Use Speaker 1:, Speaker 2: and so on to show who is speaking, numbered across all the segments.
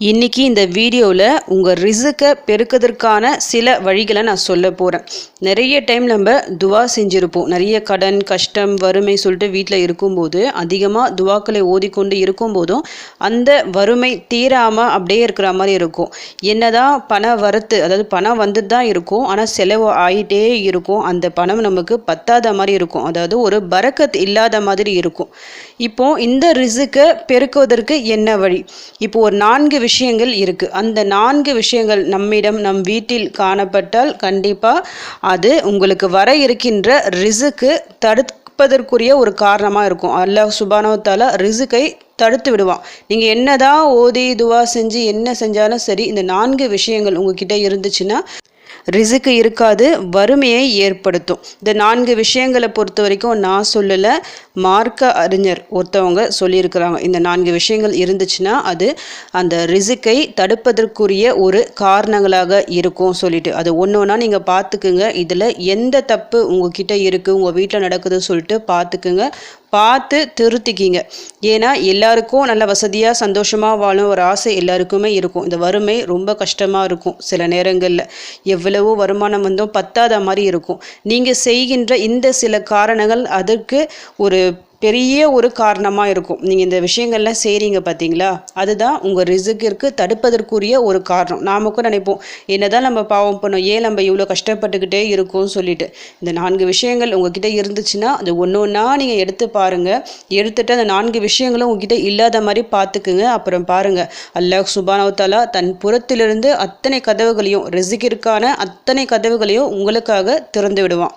Speaker 1: இன்னைக்கு இந்த வீடியோவில் உங்கள் ரிசுக்கை பெருக்கிறதுக்கான சில வழிகளை நான் சொல்ல போகிறேன் நிறைய டைம் நம்ம துவா செஞ்சுருப்போம். நிறைய கடன் கஷ்டம் வறுமை சொல்லிட்டு வீட்டில் இருக்கும்போது அதிகமாக துவாக்களை ஓதிக்கொண்டு இருக்கும்போதும் அந்த வறுமை தீராமல் அப்படியே இருக்கிற மாதிரி இருக்கும். என்னதான் பண வரத்து அதாவது பணம் வந்துட்டு தான் இருக்கும். ஆனால் செலவு ஆகிட்டே இருக்கும். அந்த பணம் நமக்கு பத்தாத மாதிரி இருக்கும். அதாவது ஒரு பரக்கத் இல்லாத மாதிரி இருக்கும். இப்போ இந்த ரிசுக்கை பெருக்குவதற்கு என்ன வழி? இப்போ ஒரு நான்கு விஷயங்கள் இருக்குது அந்த நான்கு விஷயங்கள் நம்மிடம் நம் வீட்டில் காணப்பட்டால் கண்டிப்பாக அது உங்களுக்கு வர இருக்கின்ற ரிசுக்கு தடுப்பதற்குரிய ஒரு காரணமாக இருக்கும். அல்லாஹ் சுபானவத்தால ரிசுக்கை தடுத்து விடுவான். நீங்கள் என்னதான் ஓதி துவா செஞ்சு என்ன செஞ்சாலும் சரி இந்த நான்கு விஷயங்கள் உங்ககிட்ட இருந்துச்சுன்னா ரிசுக்கு இருக்காது வறுமையை ஏற்படுத்தும். இந்த நான்கு விஷயங்களை பொறுத்த வரைக்கும் நான் சொல்லலை மார்க்க அறிஞர் ஒருத்தவங்க சொல்லியிருக்கிறாங்க. இந்த நான்கு விஷயங்கள் இருந்துச்சுன்னா அது அந்த ரிசுக்கை தடுப்பதற்குரிய ஒரு காரணங்களாக இருக்கும் சொல்லிட்டு. அது ஒன்று ஒன்றா நீங்கள் பார்த்துக்குங்க. இதில் எந்த தப்பு உங்ககிட்ட இருக்குது உங்கள் வீட்டில் நடக்குதுன்னு சொல்லிட்டு பார்த்துக்குங்க. பார்த்து திருத்திக்கிங்க. ஏன்னா எல்லாருக்கும் நல்ல வசதியாக சந்தோஷமாக வாழும் ஒரு ஆசை எல்லாருக்குமே இருக்கும். இந்த வறுமை ரொம்ப கஷ்டமாக இருக்கும் சில நேரங்களில். எவ்வளவோ வருமானம் வந்தும் பத்தாத மாதிரி இருக்கும். நீங்கள் செய்கின்ற இந்த சில காரணங்கள் அதற்கு ஒரு பெரிய ஒரு காரணமாக இருக்கும். நீங்கள் இந்த விஷயங்கள்லாம் செய்கிறீங்க பார்த்தீங்களா அதுதான் உங்கள் ரிசுக்கிற்கு தடுப்பதற்குரிய ஒரு காரணம். நாம கூட நினைப்போம் என்னதான் நம்ம பாவம் பண்ணோம் ஏன் நம்ம இவ்வளோ கஷ்டப்பட்டுக்கிட்டே இருக்கோம்னு சொல்லிட்டு. இந்த நான்கு விஷயங்கள் உங்ககிட்ட இருந்துச்சுன்னா அது ஒன்று ஒன்றா நீங்கள் எடுத்து பாருங்கள் எடுத்துட்டு அந்த நான்கு விஷயங்களும் உங்ககிட்ட இல்லாத மாதிரி பார்த்துக்குங்க அப்புறம் பாருங்கள் அல்லாஹ் சுபானவத்தாலா தன் புறத்திலிருந்து அத்தனை கதவுகளையும் ரிசுக்கிற்கான அத்தனை கதவுகளையும் உங்களுக்காக திறந்து விடுவான்.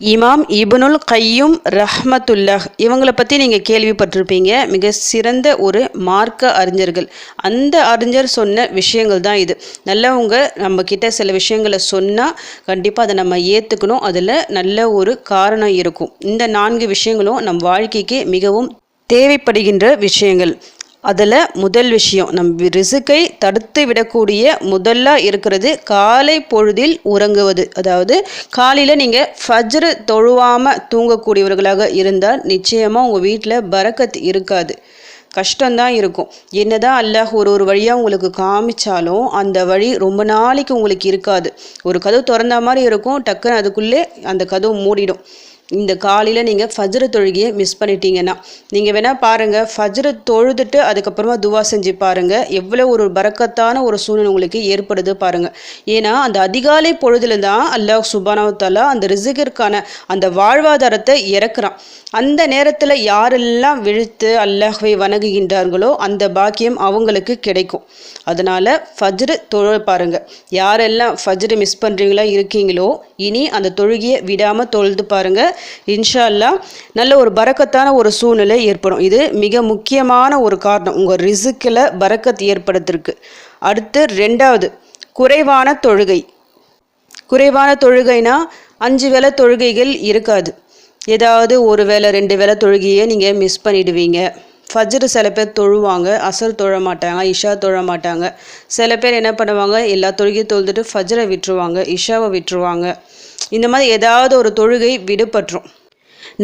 Speaker 1: இமாம் இபனுல் கையும் ரஹ்மத்துல்லாஹ் இவங்களை பற்றி நீங்கள் கேள்விப்பட்டிருப்பீங்க. மிக சிறந்த ஒரு மார்க்க அறிஞர்கள். அந்த அறிஞர் சொன்ன விஷயங்கள் தான் இது. நல்லவங்க நம்ம கிட்ட சில விஷயங்களை சொன்னால் கண்டிப்பாக அதை நம்ம ஏற்றுக்கணும் அதில் நல்ல ஒரு காரணம் இருக்கும். இந்த நான்கு விஷயங்களும் நம் வாழ்க்கைக்கு மிகவும் தேவைப்படுகின்ற விஷயங்கள். அதில் முதல் விஷயம் நம் ரிசுக்கை தடுத்து விடக்கூடிய முதல்ல இருக்கிறது காலை பொழுதில் உறங்குவது. அதாவது காலையில் நீங்கள் ஃபஜ்ரு தொழுவாமல் தூங்கக்கூடியவர்களாக இருந்தால் நிச்சயமாக உங்கள் வீட்டில் பரக்கத் இருக்காது. கஷ்டம்தான் இருக்கும். என்னதான் அல்லாஹ் ஒரு ஒரு வழியாக உங்களுக்கு காமிச்சாலும் அந்த வழி ரொம்ப நாளைக்கு உங்களுக்கு இருக்காது. ஒரு கதவு திறந்த மாதிரி இருக்கும் டக்குன்னு அதுக்குள்ளே அந்த கதவு மூடிடும். இந்த காலையில் நீங்கள் ஃபஜ்ர தொழுகையை மிஸ் பண்ணிட்டீங்கன்னா நீங்கள் வேணால் பாருங்கள் ஃபஜ்ரு தொழுதுட்டு அதுக்கப்புறமா துவா செஞ்சு பாருங்கள் எவ்வளோ ஒரு பறக்கத்தான ஒரு சூழ்நிலை உங்களுக்கு ஏற்படுது பாருங்கள் ஏன்னா அந்த அதிகாலை பொழுதுல தான் அல்லாஹ் சுபானவத்தாலா அந்த ரிசுகிற்கான அந்த வாழ்வாதாரத்தை இறக்குறான். அந்த நேரத்தில் யாரெல்லாம் விழுத்து அல்லாஹ்வை வணங்குகின்றார்களோ அந்த பாக்கியம் அவங்களுக்கு கிடைக்கும். அதனால் ஃபஜ்ரு தொழ பாருங்கள் யாரெல்லாம் ஃபஜ்ரு மிஸ் பண்ணுறீங்களா இருக்கீங்களோ இனி அந்த தொழுகையை விடாமல் தொழுது பாருங்கள் இன்ஷால்லா நல்ல ஒரு பறக்கத்தான ஒரு சூழ்நிலை ஏற்படும். இது மிக முக்கியமான ஒரு காரணம். உங்கள் ரிசுக்கில் பறக்கத் ஏற்படுத்திருக்கு. அடுத்து ரெண்டாவது குறைவான தொழுகை. குறைவான தொழுகைனா அஞ்சு வேலை தொழுகைகள் இருக்காது. ஏதாவது ஒரு வேளை ரெண்டு வேலை தொழுகையை நீங்கள் மிஸ் பண்ணிடுவீங்க. ஃபஜ்ரு சில பேர் தொழுவாங்க அசல் தொழ மாட்டாங்க இஷா தொழ மாட்டாங்க. சில பேர் என்ன பண்ணுவாங்க எல்லா தொழுகையும் தொழுதுட்டு ஃபஜ்ரை விட்டுருவாங்க இஷாவை விட்டுருவாங்க. இந்த மாதிரி ஏதாவது ஒரு தொழுகை விடுபட்டுரும்.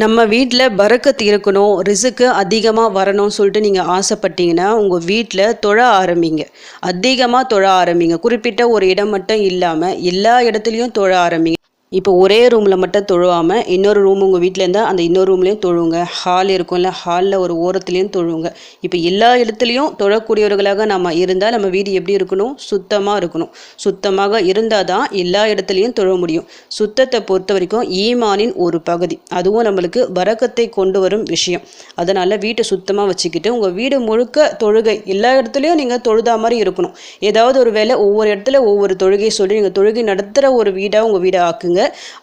Speaker 1: நம்ம வீட்டில் பறக்கத்து இருக்கணும் ரிசுக்கு அதிகமாக வரணும்னு சொல்லிட்டு நீங்கள் ஆசைப்பட்டீங்கன்னா உங்கள் வீட்டில் தொழ ஆரம்பிங்க. அதிகமாக தொழ ஆரம்பிங்க. குறிப்பிட்ட ஒரு இடம் மட்டும் இல்லாமல் எல்லா இடத்துலையும் தொழ ஆரம்பிங்க. இப்போ ஒரே ரூமில் மட்டும் தொழுவாமல் இன்னொரு ரூம் உங்கள் வீட்டில் இருந்தால் அந்த இன்னொரு ரூம்லேயும் தொழுவுங்க ஹால் இருக்கும்ல ஹாலில் ஒரு ஓரத்துலேயும் தொழுவுங்க இப்போ எல்லா இடத்துலையும் தொழக்கூடியவர்களாக நம்ம இருந்தால் நம்ம வீடு எப்படி இருக்கணும்? சுத்தமாக இருக்கணும். சுத்தமாக இருந்தால் தான் எல்லா இடத்துலையும் தொழ முடியும். சுத்தத்தை பொறுத்த வரைக்கும் ஈமானின் ஒரு பகுதி. அதுவும் நம்மளுக்கு வரக்கத்தை கொண்டு வரும் விஷயம். அதனால் வீட்டை சுத்தமாக வச்சுக்கிட்டு உங்கள் வீடு முழுக்க தொழுகை. எல்லா இடத்துலையும் நீங்கள் தொழுதா மாதிரி இருக்கணும். ஏதாவது ஒரு வேலை ஒவ்வொரு இடத்துல ஒவ்வொரு தொழுகையை சொல்லி நீங்கள் தொழுகை நடத்துகிற ஒரு வீடாக உங்கள் வீடை ஆக்குங்க.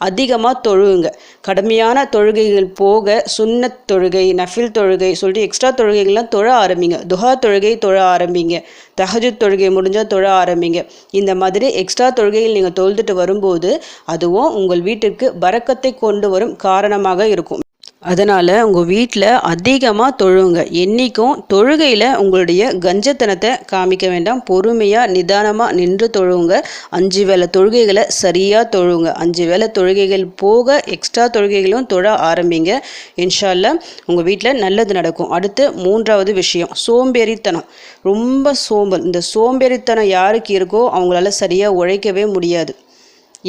Speaker 1: அதிகமாக தொழுகுங்க கடுமையான தொழுகைகள் போக சுன்னத் தொழுகை நஃபில் தொழுகை சொல்லிட்டு எக்ஸ்ட்ரா தொழுகைகள்லாம் தொழ ஆரம்பிங்க. துஹா தொழுகை தொழ ஆரம்பிங்க. தஹஜுத் தொழுகை முடிஞ்சால் தொழ ஆரம்பிங்க. இந்த மாதிரி எக்ஸ்ட்ரா தொழுகைகள் நீங்கள் தொழுதுட்டு வரும்போது அதுவும் உங்கள் வீட்டிற்கு பறக்கத்தை கொண்டு வரும் காரணமாக இருக்கும். அதனால் உங்கள் வீட்டில் அதிகமாக தொழுங்க. என்றைக்கும் தொழுகையில் உங்களுடைய கஞ்சத்தனத்தை காமிக்க வேண்டாம். பொறுமையாக நிதானமாக நின்று தொழுவுங்க அஞ்சு வேலை தொழுகைகளை சரியாக தொழுங்க. அஞ்சு வேலை தொழுகைகள் போக எக்ஸ்ட்ரா தொழுகைகளும் தொழ ஆரம்பிங்க. இன்ஷால்ல உங்கள் வீட்டில் நல்லது நடக்கும். அடுத்து மூன்றாவது விஷயம் சோம்பேறித்தனம். ரொம்ப சோம்பல். இந்த சோம்பேறித்தனம் யாருக்கு இருக்கோ அவங்களால சரியாக உழைக்கவே முடியாது.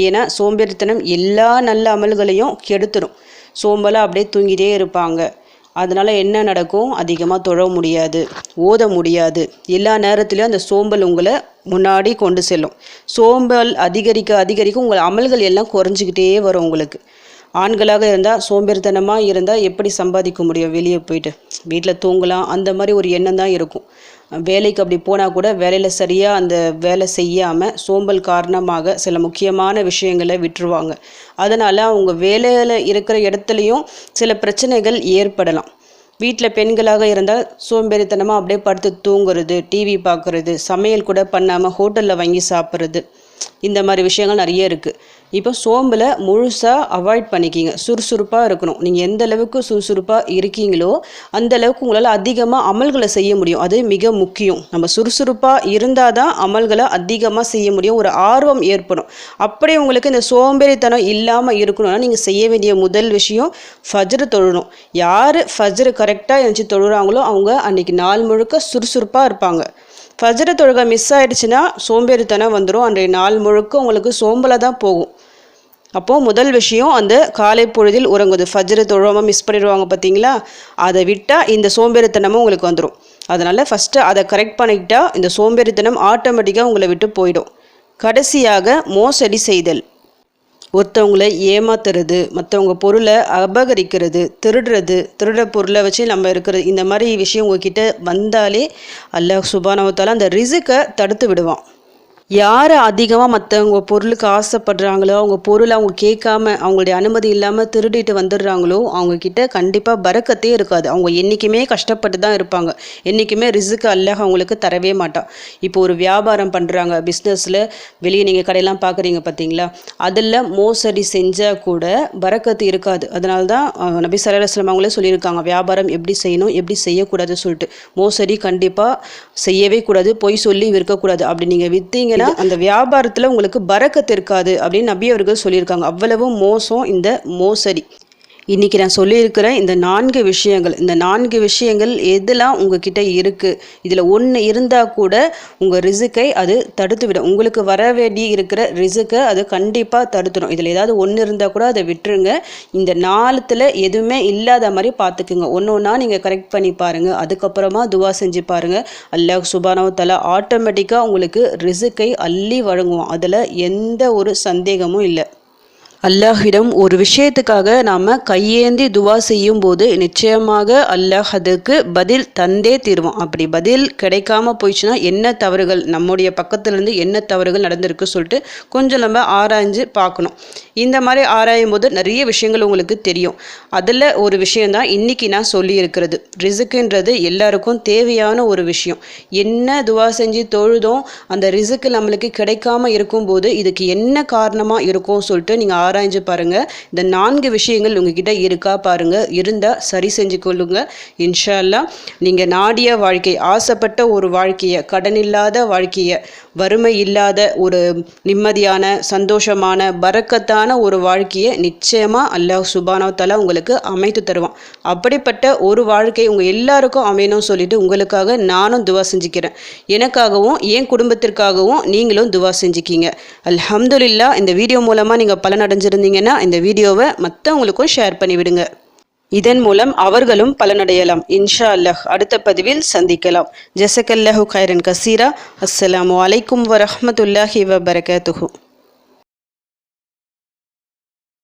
Speaker 1: ஏன்னா சோம்பேறித்தனம் எல்லா நல்ல அமல்களையும் கெடுத்துடும் சோம்பலாக அப்படியே தூங்கிட்டே இருப்பாங்க. அதனால் என்ன நடக்கும்? அதிகமாக தொழ முடியாது. ஓத முடியாது. எல்லா நேரத்துலையும் அந்த சோம்பல் உங்களை முன்னாடி கொண்டு செல்லும். சோம்பல் அதிகரிக்க அதிகரிக்க உங்கள் அமல்கள் எல்லாம் குறைஞ்சிக்கிட்டே வரும் உங்களுக்கு. ஆண்களாக இருந்தால் சோம்பேறித்தனமாக இருந்தால் எப்படி சம்பாதிக்க முடியும்? வெளியே போயிட்டு. வீட்டில் தூங்கலாம். அந்த மாதிரி ஒரு எண்ணம் தான் இருக்கும். வேலைக்கு அப்படி போனால் கூட வேலையில் சரியாக அந்த வேலை செய்யாமல் சோம்பல் காரணமாக சில முக்கியமான விஷயங்களை விட்டுருவாங்க. அதனால் அவங்க வேலையில் இருக்கிற இடத்துலையும் சில பிரச்சனைகள் ஏற்படலாம். வீட்டில் பெண்களாக இருந்தால் சோம்பேறித்தனமாக அப்படியே படுத்து தூங்குறது டிவி பார்க்குறது சமையல் கூட பண்ணாமல் ஹோட்டலில் வாங்கி சாப்பிட்றது. இந்த மாதிரி விஷயங்கள் நிறைய இருக்குது இப்போ சோம்பில் முழுசாக அவாய்ட் பண்ணிக்கிங்க. சுறுசுறுப்பாக இருக்கணும். நீங்கள் எந்த அளவுக்கு சுறுசுறுப்பாக இருக்கீங்களோ அந்த அளவுக்கு உங்களால் அதிகமாக அமல்களை செய்ய முடியும். அது மிக முக்கியம். நம்ம சுறுசுறுப்பாக இருந்தால் தான் அமல்களை அதிகமாக செய்ய முடியும். ஒரு ஆர்வம் ஏற்படும். அப்படியே உங்களுக்கு இந்த சோம்பேறித்தனம் இல்லாமல் இருக்கணும்னா நீங்கள் செய்ய வேண்டிய முதல் விஷயம் ஃபஜ்ரு தொழணும். யார் ஃபஜ்ரு கரெக்டாக எழுந்துச்சி தொழுறாங்களோ அவங்க அன்றைக்கி நாள் முழுக்க சுறுசுறுப்பாக இருப்பாங்க. ஃபஜ்ர தொழுகை மிஸ் ஆகிடுச்சுன்னா சோம்பேறித்தனம் வந்துடும் அன்றைய நாள் முழுக்க உங்களுக்கு சோம்பலாக தான் போகும். அப்போது முதல் விஷயம் அந்த காலை பொழுதில் உறங்குது ஃபஜ்ரு தொழுவாமல் மிஸ் பண்ணிடுவாங்க பார்த்தீங்களா? அதை விட்டால் இந்த சோம்பேறித்தனமும் உங்களுக்கு வந்துடும் அதனால் ஃபஸ்ட்டு அதை கரெக்ட் பண்ணிக்கிட்டால் இந்த சோம்பேறித்தனம் ஆட்டோமேட்டிக்காக உங்களை விட்டு போயிடும். கடைசியாக மோசடி செய்தல். ஒருத்தவங்களை ஏமாத்துறது மற்றவங்க பொருளை அபகரிக்கிறது திருடுறது திருட பொருளை வச்சு நம்ம இருக்கிறது. இந்த மாதிரி விஷயம் உங்ககிட்ட வந்தாலே அல்லாஹ் சுபானவத்தால் அந்த ரிசுக்கை தடுத்து விடுவான். யார் அதிகமாக மற்றவங்க பொருளுக்கு ஆசைப்படுறாங்களோ அவங்க பொருளை அவங்க கேட்காம அவங்களுடைய அனுமதி இல்லாமல் திருடிட்டு வந்துடுறாங்களோ அவங்கக்கிட்ட கண்டிப்பாக பறக்கத்தே இருக்காது. அவங்க என்றைக்குமே கஷ்டப்பட்டு தான் இருப்பாங்க. என்றைக்குமே ரிசுக்கு அல்லாஹ் அவங்களுக்கு தரவே மாட்டான் இப்போ ஒரு வியாபாரம் பண்ணுறாங்க பிஸ்னஸில் வெளியே நீங்கள் கடையெல்லாம் பார்க்குறீங்க பார்த்தீங்களா அதில் மோசடி செஞ்சால் கூட பறக்கத்து இருக்காது. அதனால தான் நபி சலாஹ்லாம் அவங்களே சொல்லியிருக்காங்க வியாபாரம் எப்படி செய்யணும் எப்படி செய்யக்கூடாதுன்னு சொல்லிட்டு. மோசடி கண்டிப்பாக செய்யவே கூடாது பொய் சொல்லி விற்கக்கூடாது. அப்படி நீங்கள் விற்றீங்க ஏன்னா அந்த வியாபாரத்தில் உங்களுக்கு பறக்கத்து இருக்காது அப்படின்னு நபி அவர்கள் சொல்லியிருக்காங்க. அவ்வளவு மோசம் இந்த மோசடி. இன்றைக்கி நான் சொல்லியிருக்கிற இந்த நான்கு விஷயங்கள். இந்த நான்கு விஷயங்கள் எதெல்லாம் உங்ககிட்ட இருக்குது இதில் ஒன்று இருந்தால் கூட உங்கள் ரிசுக்கை அது தடுத்து விடும் உங்களுக்கு வர வேண்டி இருக்கிற ரிசுக்கை அது கண்டிப்பாக தடுத்துடும் இதில் ஏதாவது ஒன்று இருந்தால் கூட அதை விட்டுருங்க. இந்த நாளத்தில் எதுவுமே இல்லாத மாதிரி பார்த்துக்குங்க ஒன்று ஒன்றா நீங்கள் கரெக்ட் பண்ணி பாருங்கள் அதுக்கப்புறமா துவா செஞ்சு பாருங்கள் அல்ல சுபானவ தலா ஆட்டோமேட்டிக்காக உங்களுக்கு ரிசுக்கை அள்ளி வழங்குவோம் அதில் எந்த ஒரு சந்தேகமும் இல்லை. அல்லாஹிடம் ஒரு விஷயத்துக்காக நாம் கையேந்தி துவா செய்யும் போது நிச்சயமாக அல்லாஹ் அதுக்கு பதில் தந்தே தீர்வோம் அப்படி பதில் கிடைக்காம போயிடுச்சுன்னா என்ன தவறுகள்? நம்முடைய பக்கத்துலேருந்து என்ன தவறுகள் நடந்திருக்கு சொல்லிட்டு கொஞ்சம் நம்ம ஆராய்ஞ்சு பார்க்கணும். இந்த மாதிரி ஆராயும் போது நிறைய விஷயங்கள் உங்களுக்கு தெரியும். அதில் ஒரு விஷயந்தான் இன்றைக்கி நான் சொல்லியிருக்கிறது. ரிசுக்குன்றது எல்லாருக்கும் தேவையான ஒரு விஷயம். என்ன துவா செஞ்சு தொழுதும் அந்த ரிசுக்கு நம்மளுக்கு கிடைக்காம இருக்கும்போது இதுக்கு என்ன காரணமாக இருக்கும் சொல்லிட்டு நீங்கள் ஆராய்ஞ்சு பாருங்கள் இந்த நான்கு விஷயங்கள் உங்ககிட்ட இருக்கா பாருங்கள் இருந்தால் சரி செஞ்சு கொள்ளுங்க. இன்ஷால்லா நீங்கள் நாடிய வாழ்க்கை ஆசைப்பட்ட ஒரு வாழ்க்கையை கடனில்லாத வாழ்க்கையை வறுமை இல்லாத ஒரு நிம்மதியான சந்தோஷமான பறக்கத்தான ஒரு வாழ்க்கையை நிச்சயமாக அல்லாஹ் சுபானோ தலா உங்களுக்கு அமைத்து தருவான். அப்படிப்பட்ட ஒரு வாழ்க்கை உங்கள் எல்லாருக்கும் அமையணும்னு சொல்லிட்டு உங்களுக்காக நானும் துவா செஞ்சுக்கிறேன். எனக்காகவும் என் குடும்பத்திற்காகவும் நீங்களும் துவா செஞ்சுக்கிங்க. அல்ஹம்துலில்லா இந்த வீடியோ மூலமாக நீங்கள் பலன் அடைஞ்சிருந்தீங்கன்னா இந்த வீடியோவை மற்றவங்களுக்கும் ஷேர் பண்ணிவிடுங்க. இதன் மூலம் அவர்களும் பலனடையலாம். இன்ஷா அல்லாஹ் அடுத்த பதிவில் சந்திக்கலாம். ஜசக்கல்லஹு கைரன் கசீரா. அஸ்ஸலாமு அலைக்கும் வரஹமத்துல்லாஹி வபரகாத்துஹூ.